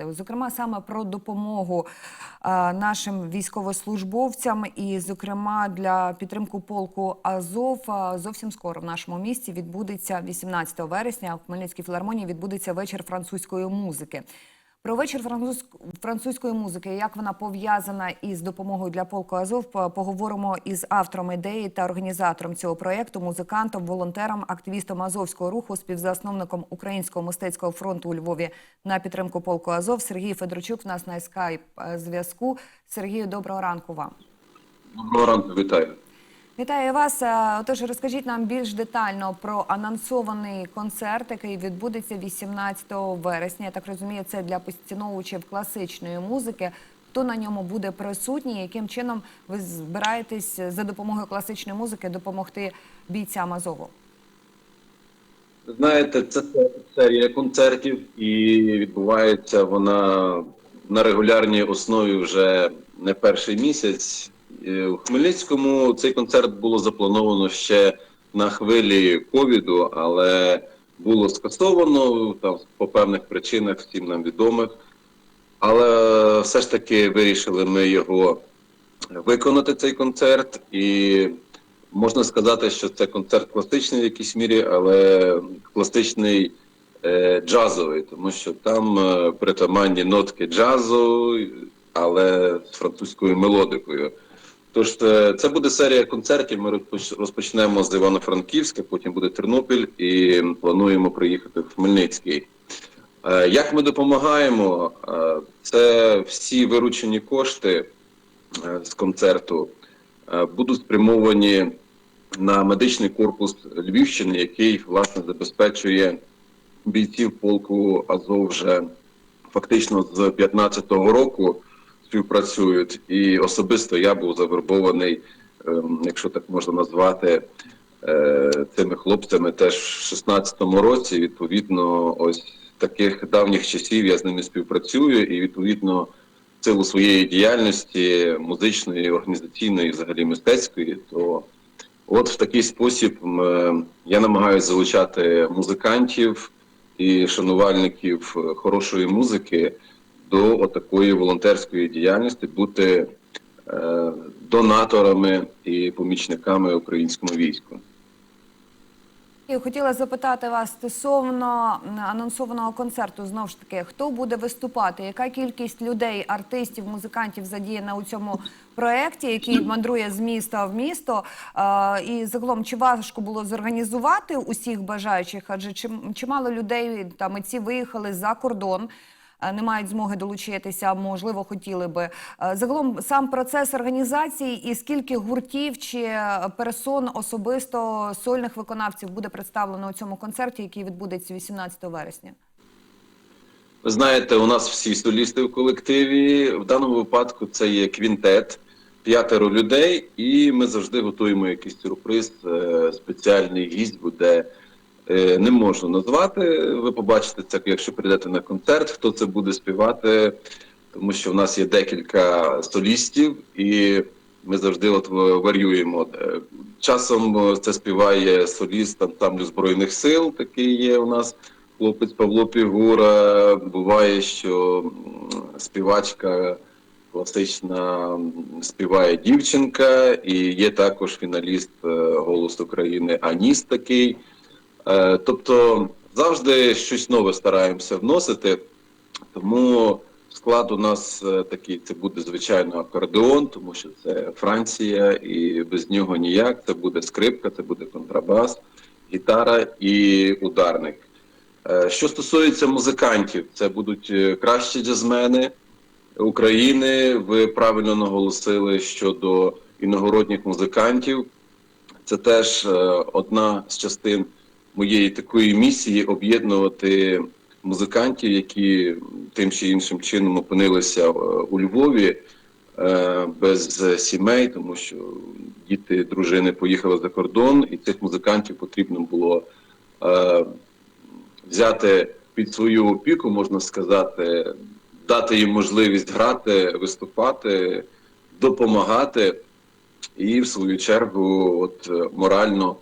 Зокрема, саме про допомогу е, нашим військовослужбовцям, і, зокрема, для підтримку полку Азов е, зовсім скоро в нашому місті відбудеться 18 вересня. В Хмельницькій філармонії відбудеться вечір французької музики. Про вечір француз- французької музики, як вона пов'язана із допомогою для полку Азов, поговоримо із автором ідеї та організатором цього проєкту, музикантом, волонтером, активістом Азовського руху, співзасновником Українського мистецького фронту у Львові на підтримку полку Азов. Сергій Федорчук в нас на скайп е, зв'язку. Сергію, доброго ранку вам. Доброго ранку, вітаю. Вітаю вас. Е, Отож, розкажіть нам більш детально про анонсований концерт, який відбудеться 18 вересня. Я так розумію, це для поціновувачів класичної музики. Хто на ньому буде присутній? Яким чином ви збираєтесь за допомогою класичної музики допомогти бійцям Азову? Знаєте, це серія концертів, і відбувається вона на регулярній основі вже не перший місяць. Е, У Хмельницькому цей концерт було заплановано ще на хвилі ковіду, але було скасовано там по певних причинах, всім нам відомих. Але все ж таки вирішили ми його виконати цей концерт, і можна сказати, що це концерт класичний в якійсь мірі, але класичний е, джазовий, тому що там е, притаманні нотки джазу, але з французькою мелодикою. Тож е, це буде серія концертів. Ми розпоч- розпочнемо з Івано-Франківська, потім буде Тернопіль і плануємо приїхати в Хмельницький. Е, Як ми допомагаємо? Е, Це всі виручені кошти з концерту будуть спрямовані на медичний корпус Львівщини, який власне забезпечує бійців полку Азов вже фактично з 15-го року співпрацюють. І особисто я був завербований, ем, якщо так можна назвати, е, цими хлопцями теж в 16-му році. Відповідно, ось таких давніх часів я з ними співпрацюю, і відповідно силу своєї діяльності музичної, організаційної, взагалі мистецької, то от в такий спосіб е, я намагаюся залучати музикантів і шанувальників е, хорошої музики до отакої волонтерської діяльності, бути е, донаторами і помічниками українському війську. І хотіла запитати вас стосовно анонсованого концерту. Знову ж таки, хто буде виступати? Яка кількість людей, артистів, музикантів задіяна у цьому проєкті, який мандрує з міста в місто? Е, і загалом, чи важко було зорганізувати усіх бажаючих? Адже чим- чимало людей та митці виїхали за кордон. Е, Не мають змоги долучитися, можливо, хотіли би. Е, Загалом сам процес організації і скільки гуртів чи е, персон особисто сольних виконавців буде представлено у цьому концерті, який відбудеться 18 вересня. Ви знаєте, у нас всі солісти в колективі. В даному випадку це є квінтет, п'ятеро людей, і ми завжди готуємо якийсь сюрприз. Спеціальний гість буде. Е, Не можу назвати. Ви побачите це, якщо прийдете на концерт, хто це буде співати, тому що в нас є декілька солістів, і ми завжди от е, варюємо. Е, Часом це співає соліст ансамблю Збройних сил, такий є у нас хлопець Павло Пігура. Буває, що співачка класична співає дівчинка, і є також фіналіст «Голос України Аніс такий. Е, Тобто завжди щось нове стараємося вносити, тому склад у нас е, такий, це буде звичайно акордеон, тому що це Франція, і без нього ніяк. Це буде скрипка, це буде контрабас, гітара і ударник. Е, Що стосується музикантів, це будуть кращі джазмени України. Ви правильно наголосили щодо іногородніх музикантів. Це теж одна з частин моєї такої місії об'єднувати музикантів, які тим чи іншим чином опинилися е, у Львові е, без сімей, тому що діти, дружини поїхали за кордон, і цих музикантів потрібно було е, взяти під свою опіку, можна сказати, дати їм можливість грати, виступати, допомагати і, в свою чергу, от морально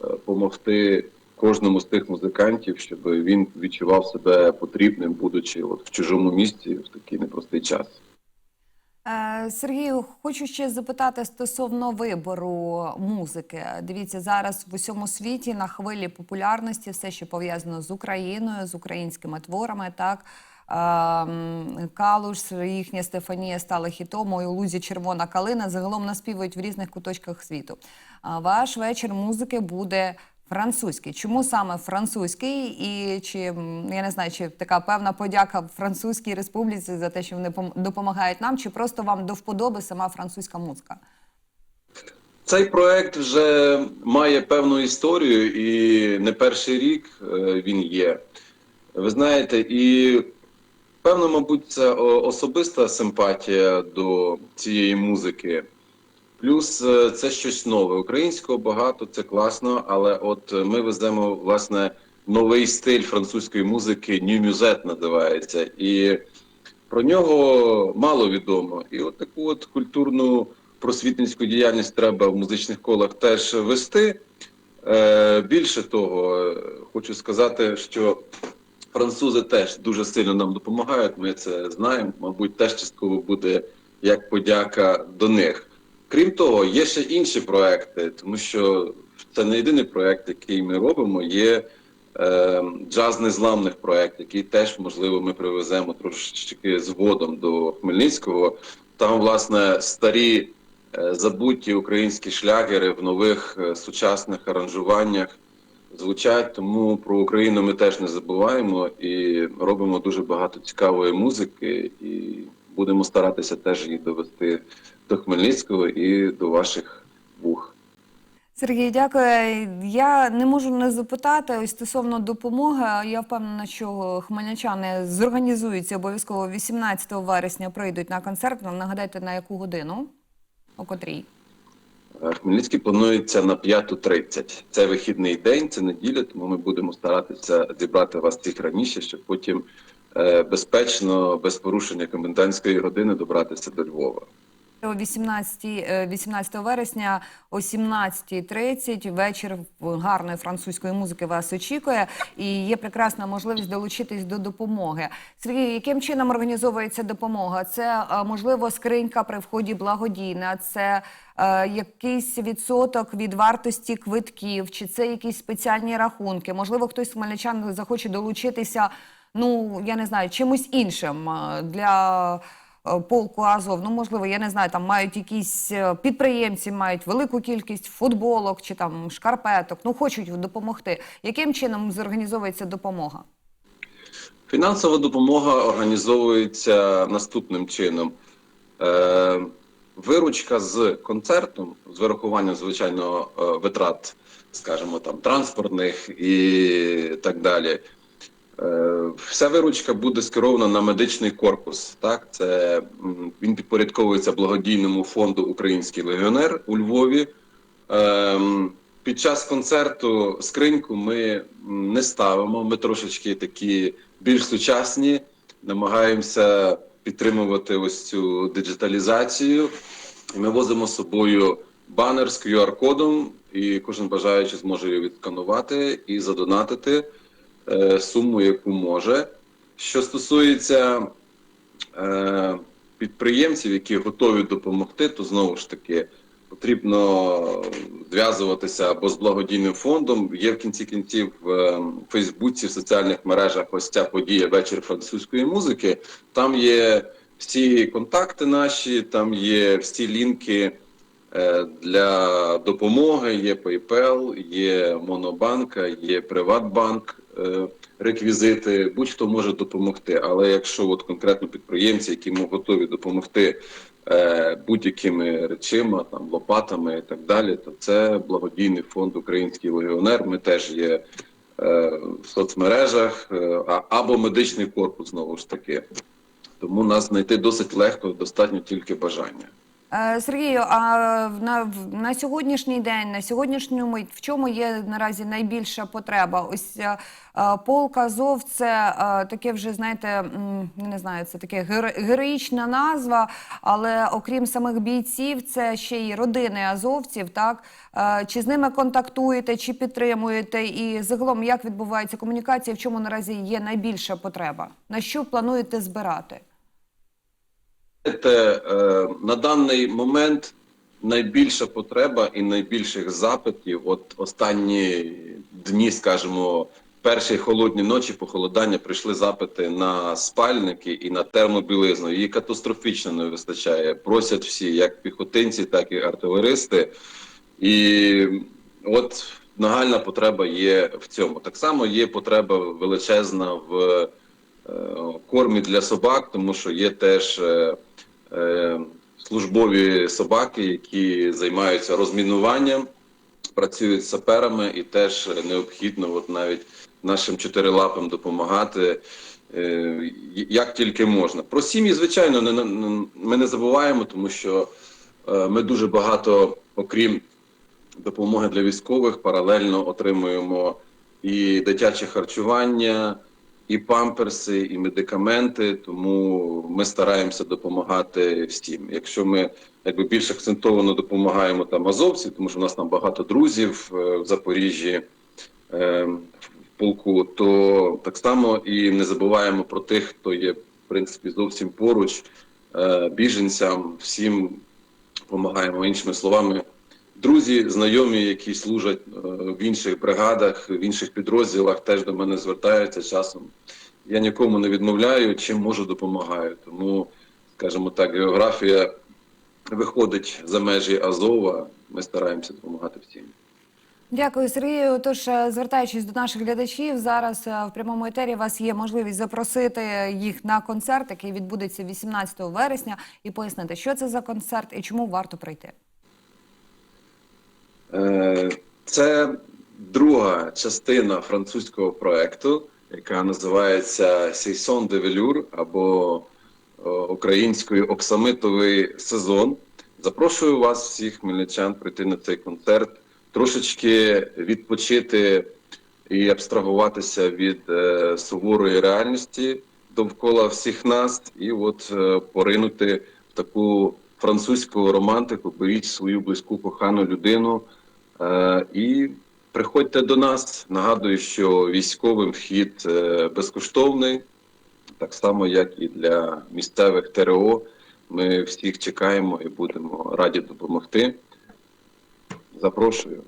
допомогти кожному з тих музикантів, щоб він відчував себе потрібним, будучи от в чужому місті в такий непростий час. Е, Сергію, хочу ще запитати стосовно вибору музики. Дивіться, зараз в усьому світі на хвилі популярності все, що пов'язано з Україною, з українськими творами, так. Ем, Калуш, їхня Стефанія стали хітом, «Ой, у лузі червона калина. Загалом наспівують в різних куточках світу. Ваш вечір музики буде французький. Чому саме французький? І чи я не знаю, чи така певна подяка Французькій республіці за те, що вони пом- допомагають нам, чи просто вам до вподоби сама французька музика? Цей проект вже має певну історію, і не перший рік е, він є. Ви знаєте, і певно, мабуть, це особиста симпатія до цієї музики. Плюс е, це щось нове. Українського багато, це класно, але от е, ми веземо власне новий стиль французької музики, Musette називається. І про нього мало відомо. І от таку от культурну просвітницьку діяльність треба в музичних колах теж вести. Е, більше того, хочу сказати, що французи теж дуже сильно нам допомагають. Ми це знаємо. Мабуть, теж частково буде як подяка до них. Крім того, є ще інші проекти, тому що це не єдиний проект, який ми робимо. Є е, джаз незламних проект, який теж можливо ми привеземо трошечки згодом до Хмельницького. Там, власне, старі е, забуті українські шлягери в нових е, сучасних аранжуваннях звучать. Тому про Україну ми теж не забуваємо і робимо дуже багато цікавої музики, і будемо старатися теж її довести до Хмельницького і до ваших вух. Сергій, дякую. Я не можу не запитати ось стосовно допомоги. Я впевнена, що хмельничани зорганізуються обов'язково 18 вересня. Прийдуть на концерт. Нагадайте на яку годину? О котрій? Е, Хмельницький планується на 5.30. Це вихідний день, це неділя, тому ми будемо старатися зібрати вас цих раніше, щоб потім е, безпечно, без порушення комендантської години добратися до Львова. О 18, е, 18 вересня о 17.30 вечір гарної французької музики вас очікує і є прекрасна можливість долучитись до допомоги. Сергій, яким чином організовується допомога? Це е, можливо скринька при вході благодійна, це е, якийсь відсоток від вартості квитків, чи це якісь спеціальні рахунки? Можливо, хтось з хмельничан захоче долучитися. Ну я не знаю, чимось іншим е, для полку Азов. Ну, можливо, я не знаю, там мають якісь е, підприємці, мають велику кількість футболок чи там шкарпеток, ну хочуть допомогти. Яким чином зорганізовується допомога? Фінансова допомога організовується наступним чином. Е, виручка з концертом, з вирахуванням, звичайно, е, витрат, скажімо, там, транспортних і так далі. Е, Вся виручка буде скерована на медичний корпус. Так, це він підпорядковується благодійному фонду Український легіонер у Львові. Ем, Під час концерту скриньку ми не ставимо. Ми трошечки такі більш сучасні, намагаємося підтримувати ось цю диджиталізацію. Ми возимо з собою банер з QR-кодом, і кожен бажаючий зможе його відсканувати і задонатити суму, яку може. Що стосується е, підприємців, які готові допомогти, то знову ж таки потрібно зв'язуватися або з благодійним фондом. Є в кінці кінців в е, Фейсбуці, в соціальних мережах ось ця подія вечір французької музики. Там є всі контакти наші, там є всі лінки е, для допомоги. Є PayPal, є Монобанка, є Приватбанк. Е, Реквізити, будь-хто може допомогти. Але якщо от конкретно підприємці, які готові допомогти е, будь-якими речима, там лопатами і так далі, то це благодійний фонд Український легіонер. Ми теж є е, в соцмережах або медичний корпус знову ж таки. Тому нас знайти досить легко, достатньо тільки бажання. Е, Сергію, а на, на сьогоднішній день, на сьогоднішню мить, в чому є наразі найбільша потреба? Ось е, е, полк Азов це таке вже, знаєте, не знаю, це таке геро- героїчна назва, але окрім самих бійців, це ще й родини азовців. Так чи з ними контактуєте, чи підтримуєте? І загалом як відбувається комунікація? В чому наразі є найбільша потреба? На що плануєте збирати? Знаєте, е, на даний момент найбільша потреба і найбільших запитів, от останні дні, скажімо, перші холодні ночі похолодання прийшли запити на спальники і на термобілизну. Її катастрофічно не вистачає. Просять всі, як піхотинці, так і артилеристи. І от нагальна потреба є в цьому. Так само є потреба величезна в кормі для собак, тому що є теж е, е, службові собаки, які займаються розмінуванням, працюють з саперами, і теж необхідно от навіть нашим чотирилапам допомагати. е, Як тільки можна. Про сім'ї, звичайно, не, ми не забуваємо, тому що е, ми дуже багато, окрім допомоги для військових, паралельно отримуємо і дитяче харчування, і памперси, і медикаменти. Тому ми стараємося допомагати всім. Якщо ми якби більш акцентовано допомагаємо там азовців, тому що в нас там багато друзів е, в Запоріжжі. е, в полку, то так само і не забуваємо про тих, хто є в принципі зовсім поруч, е, біженцям, всім допомагаємо іншими словами. Друзі, знайомі, які служать е, в інших бригадах, в інших підрозділах, теж до мене звертаються часом. Я нікому не відмовляю, чим можу допомагаю. Тому, скажімо так, географія виходить за межі Азова. Ми стараємося допомагати всім. Дякую, Сергію. Тож, е, звертаючись до наших глядачів, зараз е, в прямому етері у вас є можливість запросити їх на концерт, який відбудеться 18 вересня, і пояснити, що це за концерт і чому варто прийти. Е, Це друга частина французького проекту, яка називається Сейсон де Велюр або е, українською Оксамитовий сезон. Запрошую вас, всіх хмельничан, прийти на цей концерт, трошечки відпочити і абстрагуватися від е, суворої реальності довкола всіх нас, і от поринути в таку французьку романтику, беріть свою близьку кохану людину. Е, і приходьте до нас. Нагадую, що військовим вхід е, безкоштовний, так само, як і для місцевих ТРО. Ми всіх чекаємо і будемо раді допомогти. Запрошую.